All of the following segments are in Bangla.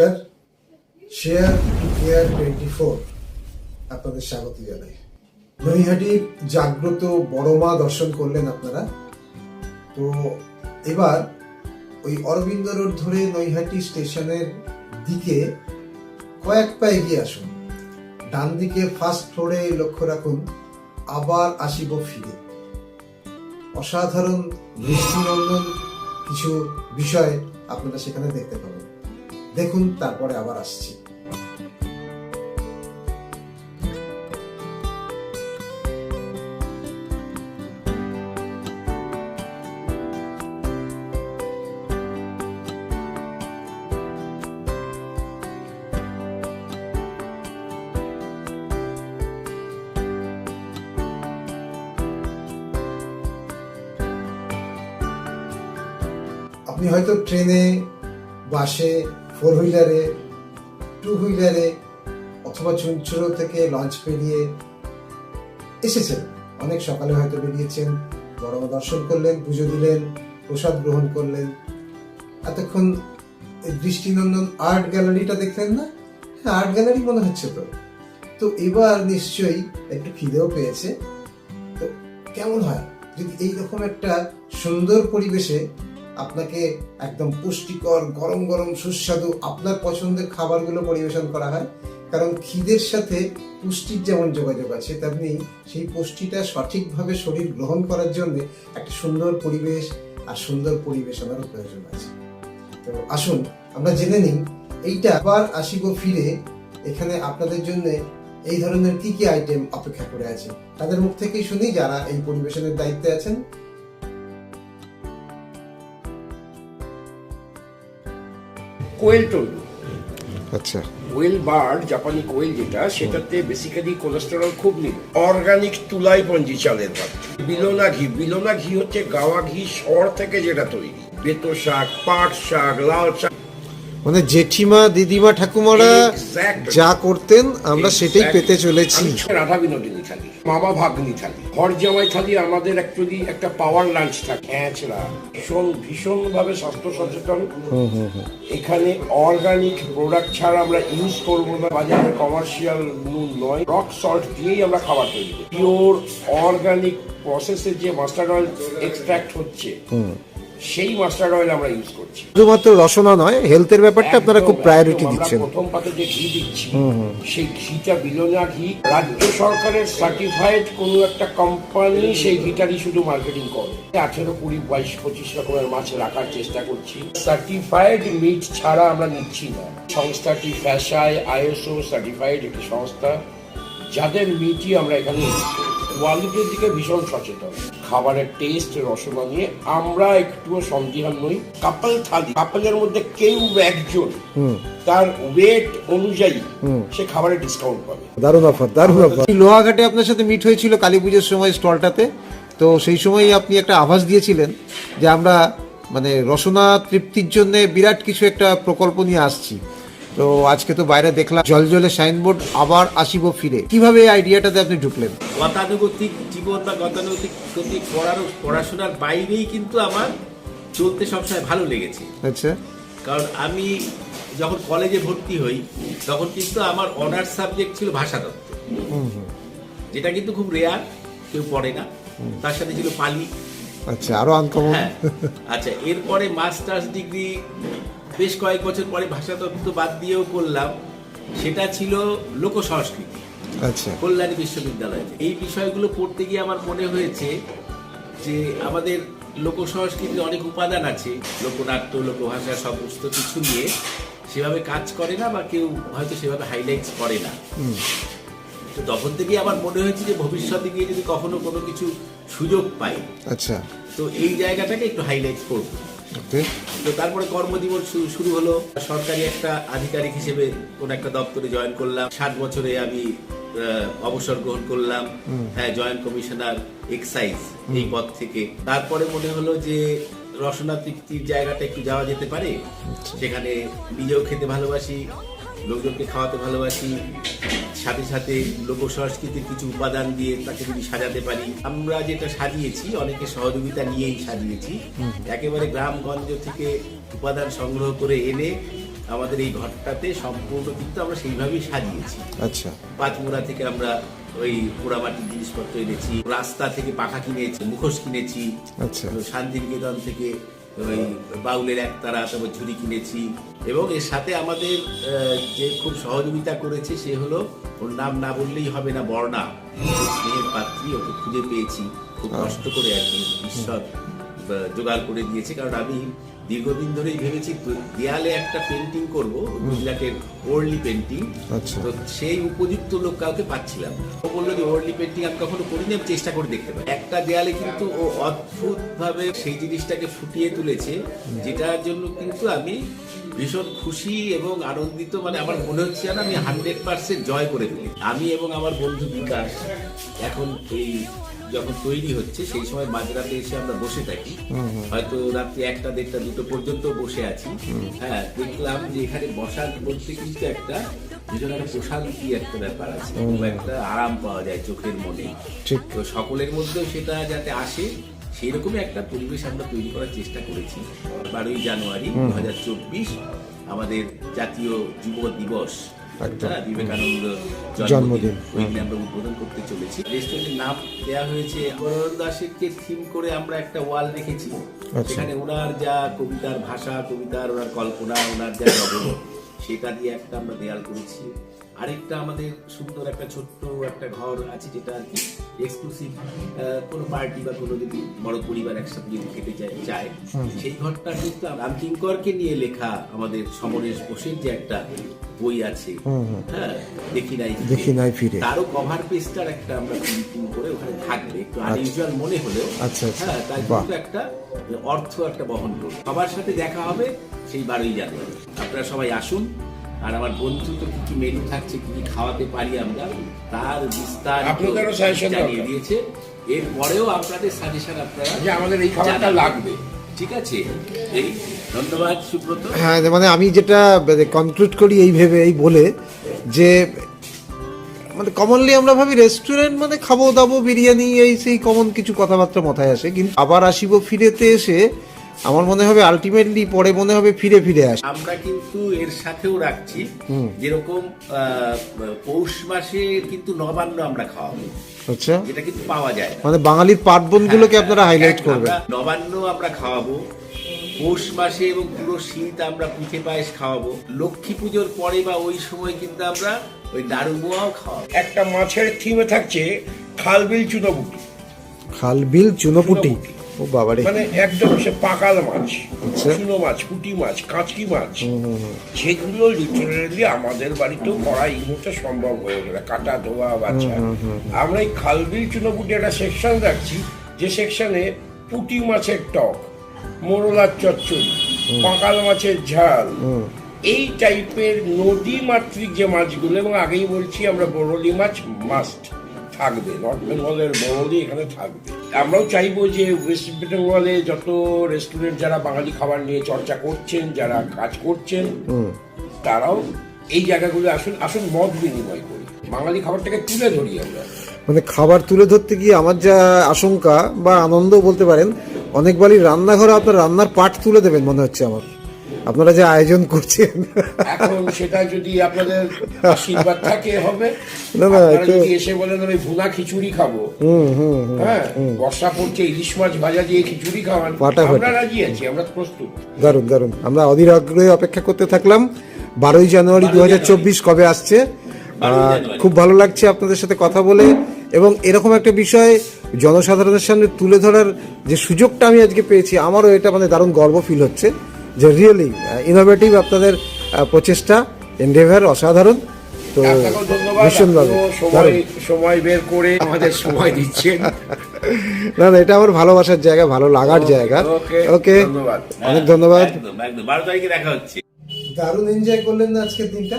নমস্কার। শেয়ার কেয়ার টোয়েন্টি ফোর আপনাদের স্বাগত জানাই। নৈহাটির জাগ্রত বড় মা দর্শন করলেন আপনারা। তো এবার ওই অরবিন্দ রোড ধরে নৈহাটি স্টেশনের দিকে কয়েক পা এগিয়ে আসুন। ডান দিকে ফার্স্ট ফ্লোরে লক্ষ্য রাখুন, আবার আসিব ফিরে। অসাধারণ দৃষ্টিনন্দন কিছু বিষয় আপনারা সেখানে দেখতে পাবেন। দেখুন তারপরে আবার আসছি। আপনি হয়তো ট্রেনে বাসে ফোর হুইলারে টু হুইলারে অথবা চুনচুরো থেকে লঞ্চ পেরিয়ে এসেছেন। অনেক সকালে হয়তো বেরিয়েছেন বড় দর্শন করলেন, পুজো দিলেন, প্রসাদ গ্রহণ করলেন। এতক্ষণ দৃষ্টিনন্দন আর্ট গ্যালারিটা দেখলেন না? হ্যাঁ আর্ট গ্যালারি মনে হচ্ছে তো। তো এবার নিশ্চয়ই একটু খিদেও পেয়েছে। তো কেমন হয়? যদি এইরকম একটা সুন্দর পরিবেশে আপনাকে একদম পুষ্টিকর, গরম গরম, সুস্বাদু আপনার পছন্দের খাবারগুলো পরিবেশন করা হয়। কারণ খিদের সাথে পুষ্টির যেমন যোগাযোগ আছে, তেমনি সেই পুষ্টিটা সঠিকভাবে শরীর গ্রহণ করার জন্য একটা সুন্দর পরিবেশ আর সুন্দর পরিবেশনারও প্রয়োজন আছে। তো আসুন, আমরা জেনে নিই, এইটা আবার আসিব ফিরে, এখানে আপনাদের জন্য এই ধরনের কি কি আইটেম অপেক্ষা করে আছে? তাদের মুখ থেকেই শুনি যারা এই পরিবেশনের দায়িত্বে আছেন। কোয়েল টোল। আচ্ছা। কোয়েল বার্ড জাপানি কোয়েল যেটা সেটাতে বেসিক্যালি কোলেস্টেরল খুব নেই। অর্গানিক তুলাই পঞ্জি চালের ভাত। বিলোনা ঘি বিলোনা ঘি হচ্ছে গাওয়া ঘি সর থেকে যেটা তৈরি। বেতো শাক পাট শাক লাল শাক। মানে জেঠিমা দিদিমা ঠাকুমারা যা করতেন আমরা সেটাই পেতে চলেছি। রাধা বিনোদিনী থালি মামা ভাগ্নি থালি ঘর জামাই থালি আমাদের অ্যাকচুয়ালি একটা পাওয়ার লাঞ্চ থাকে। হ্যাঁচড়া ভীষণ ভীষণ ভাবে স্বাস্থ্য সচেতন এখানে অর্গানিক প্রোডাক্ট ছাড়া আমরা ইউজ করব না বাজারে কমার্শিয়াল নুন নয়। রক সল্ট দিয়েই আমরা খাবার তৈরি করি। পিওর অর্গানিক প্রসেসের যে মাস্টার্ড অয়েল এক্সট্রাক্ট হচ্ছে সেই মাস্টার্ড অয়েল আমরা ইউজ করছি। শুধুমাত্র রসনা নয় হেলথের ব্যাপারটা আপনারা খুব প্রায়োরিটি দিচ্ছেন। প্রথম পাতে যে ঘি দিচ্ছি সেই ঘিটা বিলোনা ঘি রাজ্য সরকারের সার্টিফাইড কোনো একটা কোম্পানি সেই ঘিটারই শুধু মার্কেটিং করে। আঠেরো কুড়ি বাইশ পঁচিশ রকমের মাছ রাখার চেষ্টা করছি। সার্টিফাইড মিট ছাড়া আমরা নিচ্ছি না। সংস্থাটি ফ্যাশায় আইএসও সার্টিফাইড একটি সংস্থা। যাদের মিটই আমরা এখানে use করি। কোয়ালিটির দিকে ভীষণ সচেতন। খাবারের টেস্ট রসনা নিয়ে আমরা একটুও সন্দিহান নই। কাপাল থালি কাপালের মধ্যে কেউ একজন তার ওয়েট অনুযায়ী সে খাবারে ডিসকাউন্ট পাবে। দারুণ অফার দারুণ অফার। লোহাঘাটে আপনার সাথে মিট হয়েছিল কালী পুজোর সময় স্টলটাতে। তো সেই সময় আপনি একটা আভাস দিয়েছিলেন যে আমরা মানে রসনা তৃপ্তির জন্য বিরাট কিছু একটা প্রকল্প নিয়ে আসছি। তো আজকে তো বাইরে দেখলাম জল জলে সাইনবোর্ড আবার আসিব ফিরে। কীভাবে এই আইডিয়াটাতে আপনি ঢুকলেন? গতানুগতিক জীবন বা গতানুগতিক গতিক পড়ার পড়াশোনার বাইরেই কিন্তু আমার চলতে সবসময় ভালো লেগেছে। আচ্ছা। কারণ আমি যখন কলেজে ভর্তি হই তখন কিন্তু আমার অনার্স সাবজেক্ট ছিল ভাষাতত্ত্ব যেটা কিন্তু খুব রেয়ার কেউ পড়ে না। তার সাথে ছিল পালি। আচ্ছা আরও আনকমন হ্যাঁ। আচ্ছা এরপরে মাস্টার্স ডিগ্রি বেশ কয়েক বছর পরে ভাষাতত্ত্ব বাদ দিয়েও করলাম। সেটা ছিল লোক সংস্কৃতি আচ্ছা। কল্যাণী বিশ্ববিদ্যালয়ে। এই বিষয়গুলো পড়তে গিয়ে আমার মনে হয়েছে যে আমাদের লোক সংস্কৃতির অনেক উপাদান আছে। লোকনাট্য লোকভাষা সমস্ত কিছু নিয়ে। সেভাবে কাজ করে না বা কেউ হয়তো সেভাবে হাইলাইটস করে না। তো তখন থেকেই আমার মনে হয়েছে যে ভবিষ্যতে গিয়ে যদি কখনো কোনো কিছু সুযোগ পাই আচ্ছা। তো এই জায়গাটাকে একটু হাইলাইট করব। তো তারপরে কর্মজীবন শুরু হলো। সরকারি একটা আধিকারিক হিসেবে কোন একটা দপ্তরে জয়েন করলাম। ষাট বছরে আমি অবসর গ্রহণ করলাম। হ্যাঁ জয়েন্ট কমিশনার এক্সাইজ এই পদ থেকে। তারপরে মনে হলো যে রসনা তৃপ্তির জায়গাটা একটু যাওয়া যেতে পারে। সেখানে নিজেও খেতে ভালোবাসি লোকজনকে খাওয়াতে ভালোবাসি। সাথে সাথে লোক সংস্কৃতির কিছু উপাদান দিয়ে তাকে যদি সাজাতে পারি। আমরা যেটা সাজিয়েছি অনেকে সহযোগিতা নিয়েই সাজিয়েছি। একেবারে গ্রামগঞ্জ থেকে উপাদান সংগ্রহ করে এনে আমাদের এই ঘরটাতে সম্পূর্ণ কিন্তু আমরা সেইভাবেই সাজিয়েছি। আচ্ছা। পাঁচমুড়া থেকে আমরা ওই পোড়ামাটির জিনিসপত্র এনেছি রাস্তা থেকে পাখা কিনেছি মুখোশ কিনেছি আচ্ছা। শান্তিনিকেতন থেকে ওই বাউলের একতারা তারপর ঝুড়ি কিনেছি। এবং এর সাথে আমাদের যে খুব সহযোগিতা করেছে সে হলো ওর নাম না বললেই হবে না বর্ণা। স্নেহের পাত্রী ওকে খুঁজে পেয়েছি। খুব কষ্ট করে আর কি ঈশ্বর জোগাড় করে দিয়েছে। কারণ আমি দীর্ঘদিন ধরেই ভেবেছি দেয়ালে একটা পেন্টিং করব গুজরাটের ওর্লি পেন্টিং আচ্ছা। তো সেই উপযুক্ত লোক কাউকে পাচ্ছিলাম ও বলল যে ওর্লি পেন্টিং আমি কখনো করিনি আমি চেষ্টা করে দেখতে পাই একটা দেয়ালে কিন্তু ও অদ্ভুতভাবে সেই জিনিসটাকে ফুটিয়ে তুলেছে যেটার জন্য কিন্তু আমি ভীষণ খুশি এবং আনন্দিত মানে আমার মনে হচ্ছে যেন আমি হান্ড্রেড পার্সেন্ট জয় করে ফেলি। আমি এবং আমার বন্ধু বিকাশ এখন এই যখন তৈরি হচ্ছে সেই সময় মাঝরাতে এসে আমরা বসে থাকি। হয়তো রাত্রি একটা দেড়টা দুটো পর্যন্ত বসে আছি। হ্যাঁ দেখলাম যে এখানে বসার বলতে কিন্তু একটা ভীষণ একটা প্রশান্তি একটা ব্যাপার আছে। একটা আরাম পাওয়া যায় চোখের মনে। তো সকলের মধ্যেও সেটা যাতে আসে সেই রকমই একটা পরিবেশ আমরা তৈরি করার চেষ্টা করেছি। বারোই জানুয়ারি দু হাজার চব্বিশ আমাদের জাতীয় যুব দিবস। হ্যাঁ, বিবেকানন্দ জন্মদিন। আমরা উদ্বোধন করতে চলেছি। রেস্টুরেন্টের নাম দেওয়া হয়েছে থিম করে আমরা একটা ওয়াল রেখেছি। আচ্ছা। সেখানে ওনার যা কবিতার ভাষা কবিতার ওনার কল্পনা ওনার যা জগৎ সেটা দিয়ে একটা আমরা দেয়াল করেছি। আরেকটা আমাদের সুন্দর একটা ছোট্ট একটা ঘর আছে যেটা আর কি এক্সক্লুসিভ কোনো পার্টি বা কোনো যদি বড় পরিবার একসাথে যদি খেতে চায় সেই ঘরটা কিন্তু রামকিঙ্করকে নিয়ে লেখা আমাদের সমরেশ বোসের যে একটা বই আছে। হ্যাঁ দেখি নাই। দেখি নাই ফিরে। তারও কভার পেজটার একটা আমরা প্রিন্টিং করে ওখানে থাকবে একটু আনইউজুয়াল মনে হলেও। আচ্ছা, আচ্ছা। হ্যাঁ তাই কিন্তু একটা অর্থ একটা বহন করবে। সবার সাথে দেখা হবে সেই বারোই জানুয়ারি। আপনারা সবাই আসুন আর আমার বন্ধু তো কি কি মেনু থাকছে কি কি খাওয়াতে পারি আমরা তার বিস্তার জানিয়ে। দিয়েছে। এরপরেও আপনাদের সাজেশন আপনারা যে আমাদের এই খাবারটা লাগবে। ঠিক আছে? এই ধন্যবাদ সুব্রত। হ্যাঁ মানে আমি যেটা কনক্লুড করি এই ভেবে এই বলে যে মানে কমনলি আমরা ভাবি রেস্টুরেন্ট মানে খাব দাবো বিরিয়ানি এই সেই কমন কিছু কথাবার্তা মাথায় আসে কিন্তু আবার আসিব ফিরেতে এসে আমার মনে হবে আলটিমেটলি পরে মনে হবে ফিরে ফিরে আসে। আমরা কিন্তু এর সাথেও রাখছি যেরকম পৌষ মাসে কিন্তু নবান্ন আমরা খাওয়াবো। আচ্ছা। যেটা কিন্তু পাওয়া যায় মানে বাঙালির পার্বণগুলোকে আপনারা হাইলাইট হ্যাঁ, করবেন। নবান্ন আমরা খাওয়াবো পৌষ মাসে এবং পুরো শীত আমরা পিঠে পায়েস খাওয়াবো। লক্ষ্মী পুজোর পরে বা ওই সময় কিন্তু আমরা ওই নাড়ুবোয়াও খাওয়াবো। একটা মাছের থিমে থাকছে খালবিল চুনোপুটি। খাল বিল চুনোপুটি। চুনোপুটি। ও বাবারে। মানে একদম সে পাকাল মাছ আচ্ছা। চুনো মাছ পুঁটি মাছ কাঁচকি মাছ। যেগুলো লিটারেলি আমাদের বাড়িতেও করা এই মুহূর্তে সম্ভব হয়ে গেল কাটা ধোয়া বাচ্চা আমরা এই খালবিল চুনোপুটি একটা সেকশন রাখছি যে সেকশনে পুঁটি মাছের টক মোরলার চচ্চড়ি পাকাল মাছের ঝাল। এই টাইপের নদী মাতৃক যে মাছগুলো এবং আগেই বলছি আমরা বরলি মাছ মাস্ট থাকবে। নর্থ বেঙ্গলের বরলি এখানে থাকবে। আমরাও চাইব যে ওয়েস্ট বেঙ্গলে যত রেস্টুরেন্ট যারা বাঙালি খাবার নিয়ে চর্চা করছেন যারা কাজ করছেন তারাও এই জায়গাগুলো আসুন আসুন মত বিনিময় করি। বাঙালি খাবারটাকে তুলে ধরি আমরা। মানে খাবার তুলে ধরতে গিয়ে আমার যা আশঙ্কা বা আনন্দ বলতে পারেন অনেকবারই রান্নাঘরে আপনার রান্নার পাট তুলে দেবেন মনে হচ্ছে আমার। আপনারা যে আয়োজন করছেন। এখন সেটা যদি আপনাদের আশীর্বাদ থাকে হবে। না, না, যদি এসে বলেন আমি ভুনা খিচুড়ি খাব। হ্যাঁ বর্ষা পড়ছে ইলিশ মাছ ভাজা দিয়ে খিচুড়ি খাওয়ান। আমরা রাজি আছি আমরা প্রস্তুত। দারুণ দারুণ আমরা অধীর আগ্রহে অপেক্ষা করতে থাকলাম। বারোই জানুয়ারি দু হাজার চব্বিশ কবে আসছে? খুব ভালো লাগছে আপনাদের সাথে কথা বলে। এবং এরকম একটা বিষয় জনসাধারণের সামনে তুলে ধরার যে সুযোগটা আমি আজকে পেয়েছি আমারও এটা মানে দারুণ গর্ব ফিল হচ্ছে। যে রিয়েলি ইনোভেটিভ আপনাদের আহ, প্রচেষ্টা এন্ডেভার অসাধারণ। তো ভীষণভাবে সময় সময় বের করে আমাদের সময় দিচ্ছেন। না না এটা আমার ভালোবাসার জায়গা ভালো লাগার জায়গা। ওকে। অনেক ধন্যবাদ। একদম একদম। বারো তারিখে দেখা হচ্ছে। দারুণ এনজয় করলেন না আজকের দিনটা?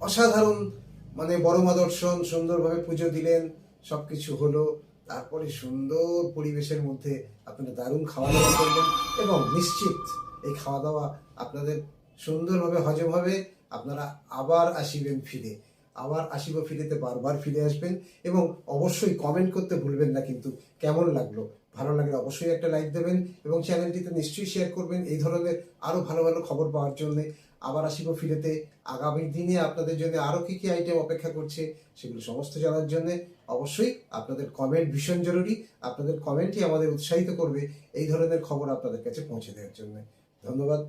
অসাধারণ মানে বড় দর্শন সুন্দরভাবে পুজো দিলেন সবকিছু হলো। তারপরে সুন্দর পরিবেশের মধ্যে আপনারা দারুণ খাওয়া দাওয়া করলেন এবং নিশ্চিত এই খাওয়া দাওয়া আপনাদের সুন্দরভাবে হজম হবে আপনারা আবার আসিবেন ফিরে। আবার আসিব ফিরেতে বারবার ফিরে আসবেন এবং অবশ্যই কমেন্ট করতে ভুলবেন না কিন্তু কেমন লাগল? ভালো লাগলে অবশ্যই একটা লাইক দেবেন এবং চ্যানেলটিতে নিশ্চয়ই শেয়ার করবেন এই ধরনের আরও ভালো ভালো খবর পাওয়ার জন্য। আবার আসিব ফিরেতে আগামী দিনে আপনাদের জন্য আরও কী কী আইটেম অপেক্ষা করছে সেগুলো সমস্ত জানার জন্য অবশ্যই আপনাদের কমেন্ট ভীষণ জরুরি। আপনাদের কমেন্টই আমাদের উৎসাহিত করবে এই ধরনের খবর আপনাদের কাছে পৌঁছে দেওয়ার জন্য। ধন্যবাদ।